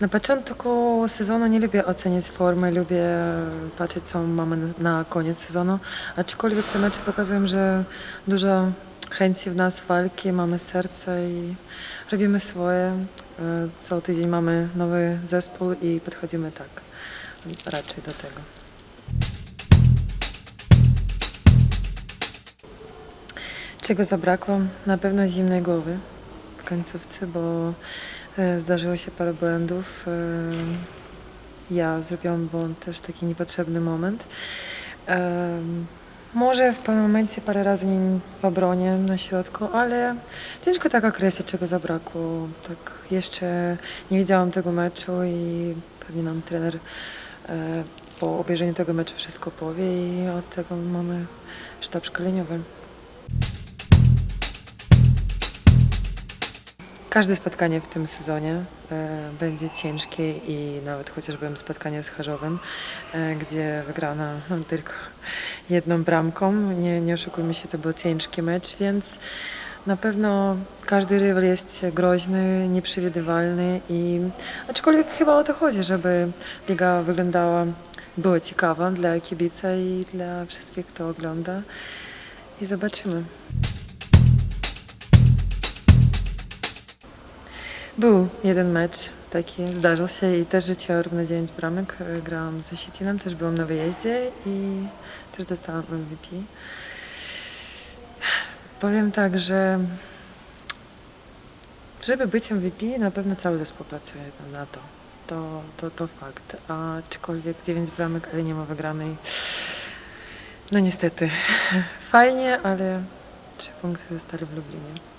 Na początku sezonu nie lubię oceniać formy, lubię patrzeć, co mamy na- koniec sezonu. Aczkolwiek te mecze pokazują, że dużo chęci w nas walki, mamy serce i robimy swoje. E, Co tydzień mamy nowy zespół i podchodzimy tak raczej do tego. Czego zabrakło? Na pewno zimnej głowy końcówce, bo e, zdarzyło się parę błędów. E, Ja zrobiłam błąd, też taki niepotrzebny moment. E, Może w pewnym momencie parę razy w obronie na środku, ale ciężko tak określić, czego zabrakło. Tak jeszcze nie widziałam tego meczu i pewnie nam trener po obejrzeniu tego meczu wszystko powie i od tego mamy sztab szkoleniowy. Każde spotkanie w tym sezonie e, będzie ciężkie i nawet chociażby spotkanie z Charzowem, e, gdzie wygrano tylko jedną bramką. Nie, nie oszukujmy się, to był ciężki mecz, więc na pewno każdy rywal jest groźny, nieprzewidywalny i aczkolwiek chyba o to chodzi, żeby liga wyglądała, była ciekawa dla kibica i dla wszystkich, kto ogląda i zobaczymy. Był jeden mecz taki, zdarzył się i też rzuciłam równo 9 bramek. E, Grałam z Siecinem, też byłam na wyjeździe i też dostałam MVP. Powiem tak, że żeby być MVP, na pewno cały zespół pracuje na to. To, to, to fakt. Aczkolwiek 9 bramek, ale nie ma wygranej. No niestety. Fajnie, ale trzy punkty zostali w Lublinie.